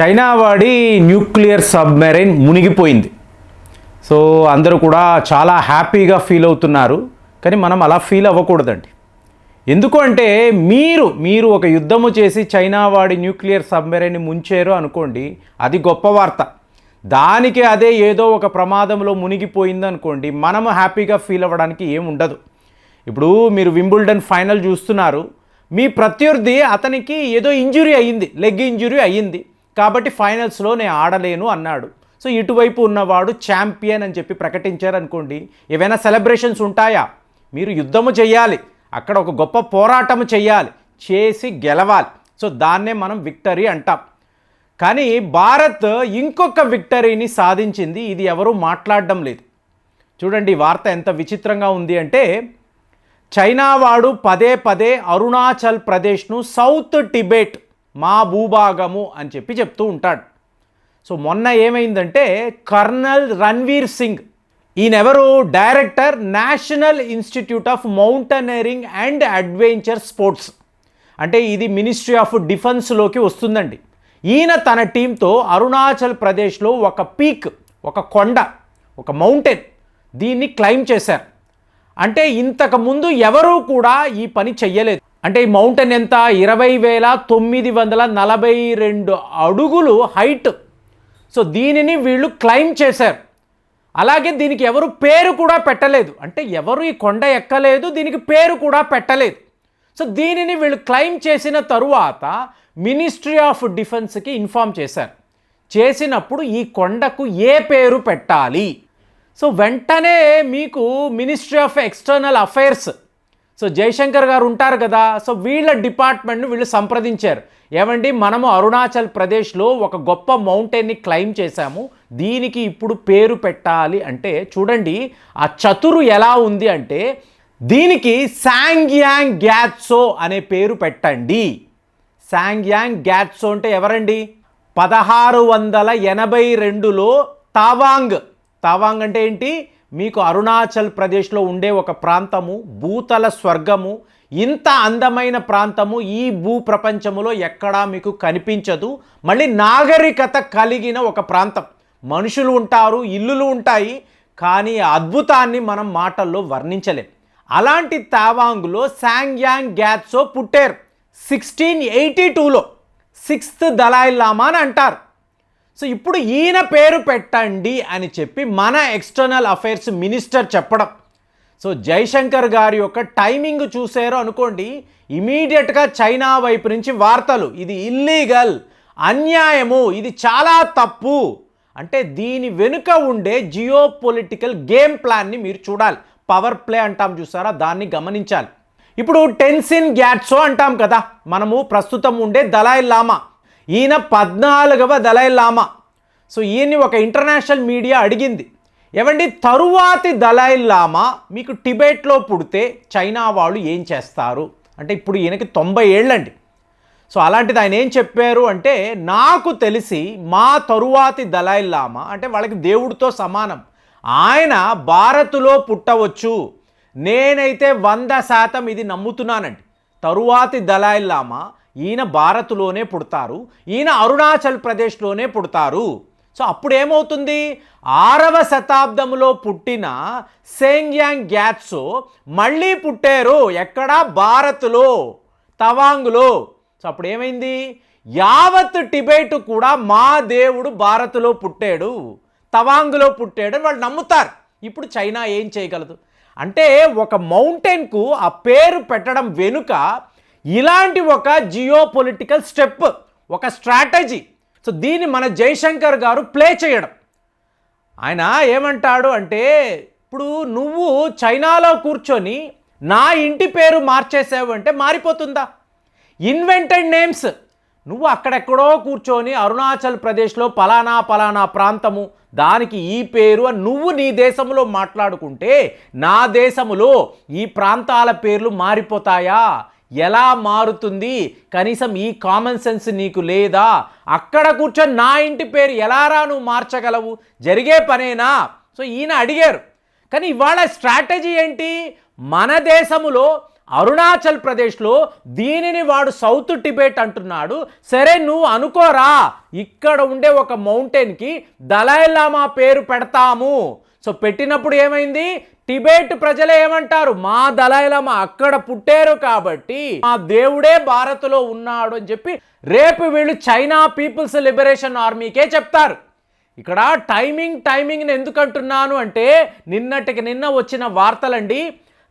China వాడి nuclear submarine మునిగిపోయింది. So అందరూ కూడా చాలా హ్యాపీగా ఫీల్ అవుతున్నారు. కానీ మనం అలా ఫీల్ అవ్వకూడదండి. ఎందుకు అంటే మీరు మీరు ఒక యుద్ధము చేసి చైనా వాడి న్యూక్లియర్ సబ్మెరైన్ ముంచారు అనుకోండి అది గొప్ప వార్త. దానికి అదే ఏదో ఒక ప్రమాదంలో మునిగిపోయింది అనుకోండి మనము హ్యాపీగా ఫీల్ అవ్వడానికి ఏముండదు ఉండదు. ఇప్పుడు మీరు వింబుల్డన్ ఫైనల్ చూస్తున్నారు. మీ ప్రత్యర్థి అతనికి ఏదో ఇంజురీ అయ్యింది లెగ్ ఇంజురీ అయ్యింది. కాబట్టి ఫైనల్స్లో నేను ఆడలేను అన్నాడు. సో ఇటువైపు ఉన్నవాడు ఛాంపియన్ అని చెప్పి ప్రకటించారు అనుకోండి ఏవైనా సెలబ్రేషన్స్ ఉంటాయా? మీరు యుద్ధము చేయాలి అక్కడ ఒక గొప్ప పోరాటము చేయాలి చేసి గెలవాలి. సో దాన్నే మనం విక్టరీ అంటాం. కానీ భారత్ ఇంకొక విక్టరీని సాధించింది ఇది ఎవరూ మాట్లాడడం లేదు. చూడండి వార్త ఎంత విచిత్రంగా ఉంది అంటే చైనా వాడు పదే పదే అరుణాచల్ ప్రదేశ్ను సౌత్ టిబెట్ మా భూభాగము అని చెప్పి చెప్తూ ఉంటాడు. సో మొన్న ఏమైందంటే colonel Ranveer Singh ఈయనెవరు? Director national institute of mountaineering and adventure sports. అంటే ఇది మినిస్ట్రీ ఆఫ్ డిఫెన్స్లోకి వస్తుందండి. ఈయన తన టీంతో అరుణాచల్ ప్రదేశ్లో ఒక పీక్ ఒక కొండ ఒక మౌంటైన్ దీన్ని క్లైమ్ చేశారు. అంటే ఇంతకు ముందు ఎవరూ కూడా ఈ పని చెయ్యలేదు. అంటే ఈ మౌంటైన్ ఎంత? ఇరవై వేల తొమ్మిది వందల నలభై రెండు అడుగులు హైట్. సో దీనిని వీళ్ళు క్లైమ్ చేశారు. అలాగే దీనికి ఎవరు పేరు కూడా పెట్టలేదు. అంటే ఎవరు ఈ కొండ ఎక్కలేదు దీనికి పేరు కూడా పెట్టలేదు. సో దీనిని వీళ్ళు క్లైమ్ చేసిన తరువాత మినిస్ట్రీ ఆఫ్ డిఫెన్స్కి ఇన్ఫామ్ చేశారు. చేసినప్పుడు ఈ కొండకు ఏ పేరు పెట్టాలి? సో వెంటనే మీకు ministry of external affairs so Jaishankar garu ఉంటారు కదా సో వీళ్ళ డిపార్ట్మెంట్ను వీళ్ళు సంప్రదించారు. ఏమండి మనము అరుణాచల్ ప్రదేశ్లో ఒక గొప్ప మౌంటైన్ని క్లైమ్ చేశాము దీనికి ఇప్పుడు పేరు పెట్టాలి అంటే చూడండి ఆ చతురు ఎలా ఉంది అంటే దీనికి శాంగ్యాంగ్ గ్యాట్సో అనే పేరు పెట్టండి. శాంగ్యాంగ్ గ్యాట్సో అంటే ఎవరండి? పదహారు వందల ఎనభై రెండులో తావాంగ్. తావాంగ్ అంటే ఏంటి? మీకు అరుణాచల్ ప్రదేశ్లో ఉండే ఒక ప్రాంతము భూతల స్వర్గము ఇంత అందమైన ప్రాంతము ఈ భూ ప్రపంచములో ఎక్కడా మీకు కనిపించదు. మళ్ళీ నాగరికత కలిగిన ఒక ప్రాంతం. మనుషులు ఉంటారు ఇల్లులు ఉంటాయి కానీ అద్భుతాన్ని మనం మాటల్లో వర్ణించలేం. అలాంటి తావాంగ్లో శాంగ్యాంగ్ గ్యాత్సో పుట్టారు. సిక్స్టీన్ ఎయిటీ టూలో. సిక్స్త్ దలాయి లామా అని అంటారు. సో ఇప్పుడు ఈయన పేరు పెట్టండి అని చెప్పి మన ఎక్స్టర్నల్ అఫైర్స్ మినిస్టర్ చెప్పడం. సో జైశంకర్ గారి యొక్క టైమింగ్ చూసారో అనుకోండి ఇమీడియట్గా చైనా వైపు నుంచి వార్తలు ఇది ఇల్లీగల్ అన్యాయము ఇది చాలా తప్పు. అంటే దీని వెనుక ఉండే జియో పొలిటికల్ గేమ్ ప్లాన్ని మీరు చూడాలి. పవర్ ప్లే అంటాం చూసారా? దాన్ని గమనించాలి. ఇప్పుడు టెన్సిన్ గ్యాట్సో అంటాం కదా మనము ప్రస్తుతం ఉండే దలాయ్ లామా. ఈయన పద్నాలుగవ దలై లామా. సో ఈయన్ని ఒక ఇంటర్నేషనల్ మీడియా అడిగింది. ఏమండి తరువాతి దలై లామా మీకు టిబెట్లో పుడితే చైనా వాళ్ళు ఏం చేస్తారు? అంటే ఇప్పుడు ఈయనకి తొంభై ఏళ్ళండి. సో అలాంటిది ఆయన ఏం చెప్పారు అంటే నాకు తెలిసి మా తరువాతి దలై లామా అంటే వాళ్ళకి దేవుడితో సమానం. ఆయన భారత్లో పుట్టవచ్చు. నేనైతే వంద శాతం ఇది నమ్ముతున్నానండి. తరువాతి దలాయ్ లామా ఈయన భారత్లోనే పుడతారు ఈయన అరుణాచల్ ప్రదేశ్లోనే పుడతారు. సో అప్పుడు ఏమవుతుంది ఆరవ శతాబ్దంలో పుట్టిన సేంగ్యాంగ్ గ్యాట్సో మళ్ళీ పుట్టారు ఎక్కడ? భారత్లో తవాంగ్లో. సో అప్పుడు ఏమైంది యావత్ టిబెట్ కూడా మా దేవుడు భారత్లో పుట్టాడు తవాంగ్లో పుట్టాడు వాళ్ళు నమ్ముతారు. ఇప్పుడు చైనా ఏం చేయగలదు? అంటే ఒక మౌంటైన్కు ఆ పేరు పెట్టడం వెనుక ఇలాంటి ఒక జియో పొలిటికల్ స్టెప్ ఒక స్ట్రాటజీ. సో దీన్ని మన జైశంకర్ గారు ప్లే చేయడం. ఆయన ఏమంటాడు అంటే ఇప్పుడు నువ్వు చైనాలో కూర్చొని నా ఇంటి పేరు మార్చేసావు అంటే మారిపోతుందా? ఇన్వెంటెడ్ నేమ్స్ నువ్వు అక్కడెక్కడో కూర్చొని అరుణాచల్ ప్రదేశ్లో పలానా పలానా ప్రాంతము దానికి ఈ పేరు అని నువ్వు నీ దేశంలో మాట్లాడుకుంటే నా దేశములో ఈ ప్రాంతాల పేర్లు మారిపోతాయా? ఎలా మారుతుంది? కనీసం ఈ కామన్ సెన్స్ నీకు లేదా? అక్కడ కూర్చొని నా ఇంటి పేరు ఎలారా నువ్వు మార్చగలవు? జరిగే పనేనా? సో ఈయన అడిగారు. కానీ ఇవాళ స్ట్రాటజీ ఏంటి? మన దేశములో అరుణాచల్ ప్రదేశ్లో దీనిని వాడు సౌత్ టిబెట్ అంటున్నాడు. సరే నువ్వు అనుకోరా. ఇక్కడ ఉండే ఒక మౌంటైన్కి దలైలామా పేరు పెడతాము. సో పెట్టినప్పుడు ఏమైంది? టిబెట్ ప్రజలే ఏమంటారు? మా దళాయిలమా అక్కడ పుట్టారు కాబట్టి మా దేవుడే భారత్లో ఉన్నాడు అని చెప్పి రేపు వీళ్ళు చైనా పీపుల్స్ లిబరేషన్ ఆర్మీకే చెప్తారు. ఇక్కడ టైమింగ్ టైమింగ్ని ఎందుకు అంటున్నాను అంటే నిన్నటికి నిన్న వచ్చిన వార్తలండి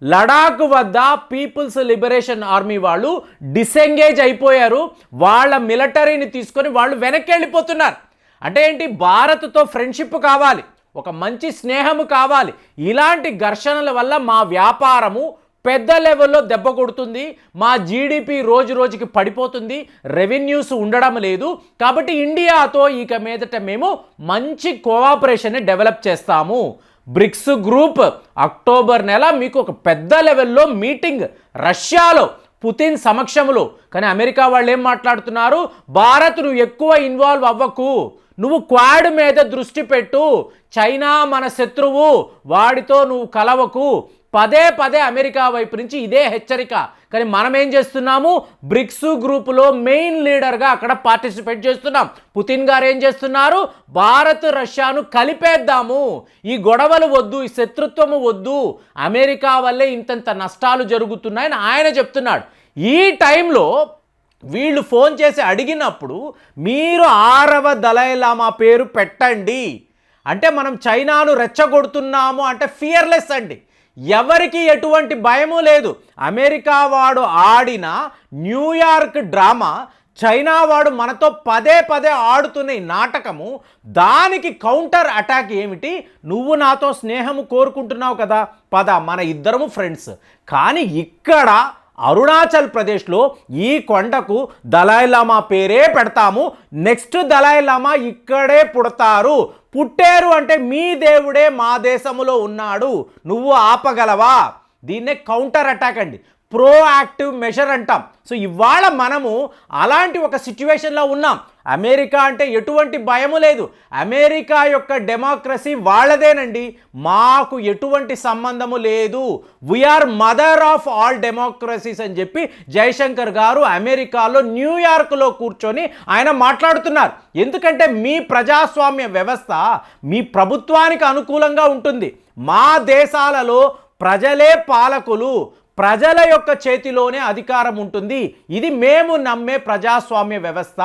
లడాక్ వద్ద పీపుల్స్ లిబరేషన్ ఆర్మీ వాళ్ళు డిసెంగేజ్ అయిపోయారు. వాళ్ళ మిలిటరీని తీసుకొని వాళ్ళు వెనక్కి వెళ్ళిపోతున్నారు. అంటే ఏంటి? భారత్తో ఫ్రెండ్షిప్ కావాలి. ఒక మంచి స్నేహము కావాలి. ఇలాంటి ఘర్షణల వల్ల మా వ్యాపారము పెద్ద లెవెల్లో దెబ్బ కొడుతుంది. మా జీడిపి రోజు రోజుకి పడిపోతుంది. రెవెన్యూస్ ఉండడం లేదు. కాబట్టి ఇండియాతో ఇక మీదట మేము మంచి కోఆపరేషన్ని డెవలప్ చేస్తాము. బ్రిక్స్ గ్రూప్ అక్టోబర్ నెల మీకు ఒక పెద్ద లెవెల్లో మీటింగ్ రష్యాలో పుతిన్ సమక్షంలో కానీ అమెరికా వాళ్ళు ఏం మాట్లాడుతున్నారు? భారత్ నువ్వు ఎక్కువ ఇన్వాల్వ్ అవ్వకు. నువ్వు క్వాడ్ మీద దృష్టి పెట్టు. చైనా మన శత్రువు వాడితో నువ్వు కలవకు. పదే పదే అమెరికా వైపు నుంచి ఇదే హెచ్చరిక. కానీ మనం ఏం చేస్తున్నాము? బ్రిక్స్ గ్రూపులో మెయిన్ లీడర్గా అక్కడ పార్టిసిపేట్ చేస్తున్నాం. పుతిన్ గారు ఏం చేస్తున్నారు? భారత్ రష్యాను కలిపేద్దాము. ఈ గొడవలు వద్దు ఈ శత్రుత్వము వద్దు. అమెరికా వల్లే ఇంతంత నష్టాలు జరుగుతున్నాయని ఆయన చెప్తున్నాడు. ఈ టైంలో వీళ్ళు ఫోన్ చేసి అడిగినప్పుడు మీరు ఆరవ దలైలామా పేరు పెట్టండి. అంటే మనం చైనాను రెచ్చగొడుతున్నాము అంటే ఫియర్లెస్ అండి. ఎవరికి ఎటువంటి భయము లేదు. అమెరికా వాడు ఆడిన న్యూయార్క్ డ్రామా చైనా వాడు మనతో పదే పదే ఆడుతున్న ఈ నాటకము దానికి కౌంటర్ అటాక్ ఏమిటి? నువ్వు నాతో స్నేహము కోరుకుంటున్నావు కదా. పద మన ఇద్దరము ఫ్రెండ్స్. కానీ ఇక్కడ అరుణాచల్ ప్రదేశ్లో ఈ కొండకు దలాయిలామా పేరే పెడతాము. నెక్స్ట్ దలాయిలామా ఇక్కడే పుడతారు. పుట్టారు అంటే మీ దేవుడే మా దేశములో ఉన్నాడు. నువ్వు ఆపగలవా? దీన్నే కౌంటర్ అటాక్ అండి. ప్రోయాక్టివ్ మెషర్ అంటాం. సో ఇవాళ మనము అలాంటి ఒక సిచ్యువేషన్లో ఉన్నాం. అమెరికా అంటే ఎటువంటి భయము లేదు. అమెరికా యొక్క డెమోక్రసీ వాళ్ళదేనండి. మాకు ఎటువంటి సంబంధము లేదు. We are mother of all democracies అని చెప్పి జయశంకర్ గారు అమెరికాలో న్యూయార్క్లో కూర్చొని ఆయన మాట్లాడుతున్నారు. ఎందుకంటే మీ ప్రజాస్వామ్య వ్యవస్థ మీ ప్రభుత్వానికి అనుకూలంగా ఉంటుంది. మా దేశాలలో ప్రజలే పాలకులు. ప్రజల యొక్క చేతిలోనే అధికారం ఉంటుంది. ఇది మేము నమ్మే ప్రజాస్వామ్య వ్యవస్థ.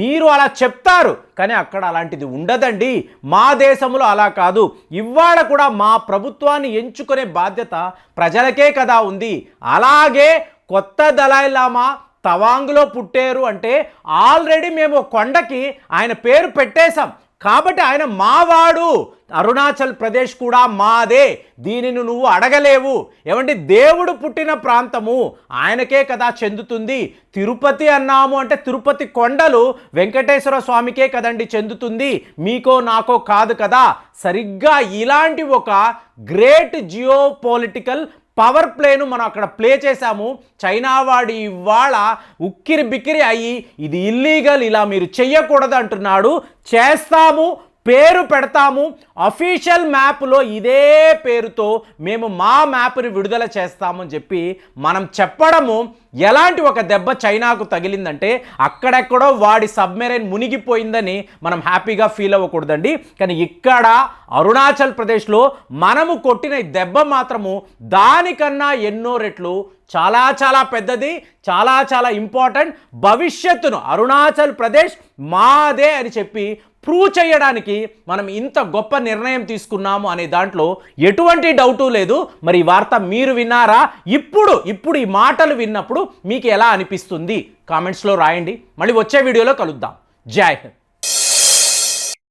మీరు అలా చెప్తారు కానీ అక్కడ అలాంటిది ఉండదండి. మా దేశంలో అలా కాదు. ఇవాళ కూడా మా ప్రభుత్వాన్ని ఎంచుకునే బాధ్యత ప్రజలకే కదా ఉంది. అలాగే కొత్త దళాయిలామా తవాంగ్లో పుట్టారు అంటే ఆల్రెడీ మేము కొండకి ఆయన పేరు పెట్టేశాం. కాబట్టి ఆయన మావాడు. అరుణాచల్ ప్రదేశ్ కూడా మాదే. దీనిని నువ్వు అడగలేవు. ఏమంటే దేవుడు పుట్టిన ప్రాంతము ఆయనకే కదా చెందుతుంది. తిరుపతి అన్నాము అంటే తిరుపతి కొండలు వెంకటేశ్వర స్వామికే కదండి చెందుతుంది. మీకో నాకో కాదు కదా. సరిగ్గా ఇలాంటి ఒక గ్రేట్ జియో పొలిటికల్ పవర్ ప్లేను మనం అక్కడ ప్లే చేశాము. చైనా వాడు ఇవాళ ఉక్కిరి బిక్కిరి అయ్యి ఇది ఇల్లీగల్ ఇలా మీరు చెయ్యకూడదు అంటున్నాడు. చేస్తాము పేరు పెడతాము. అఫీషియల్ మ్యాప్లో ఇదే పేరుతో మేము మా మ్యాప్ని విడుదల చేస్తామని చెప్పి మనం చెప్పడము. ఎలాంటి ఒక దెబ్బ చైనాకు తగిలిందంటే అక్కడెక్కడో వాడి సబ్మెరైన్ మునిగిపోయిందని మనం హ్యాపీగా ఫీల్ అవ్వకూడదండి. కానీ ఇక్కడ అరుణాచల్ ప్రదేశ్లో మనము కొట్టిన దెబ్బ మాత్రము దానికన్నా ఎన్నో రెట్లు చాలా చాలా పెద్దది చాలా చాలా ఇంపార్టెంట్ భవిష్యత్తును అరుణాచల్ ప్రదేశ్ మాదే అని చెప్పి ప్రూవ్ చేయడానికి మనం ఇంత గొప్ప నిర్ణయం తీసుకున్నాము అనే దాంట్లో ఎటువంటి డౌటు లేదు. మరి ఈ వార్త మీరు విన్నారా? ఇప్పుడు ఇప్పుడు ఈ మాటలు విన్నప్పుడు మీకు ఎలా అనిపిస్తుంది? కామెంట్స్లో రాయండి. మళ్ళీ వచ్చే వీడియోలో కలుద్దాం. జై హింద్.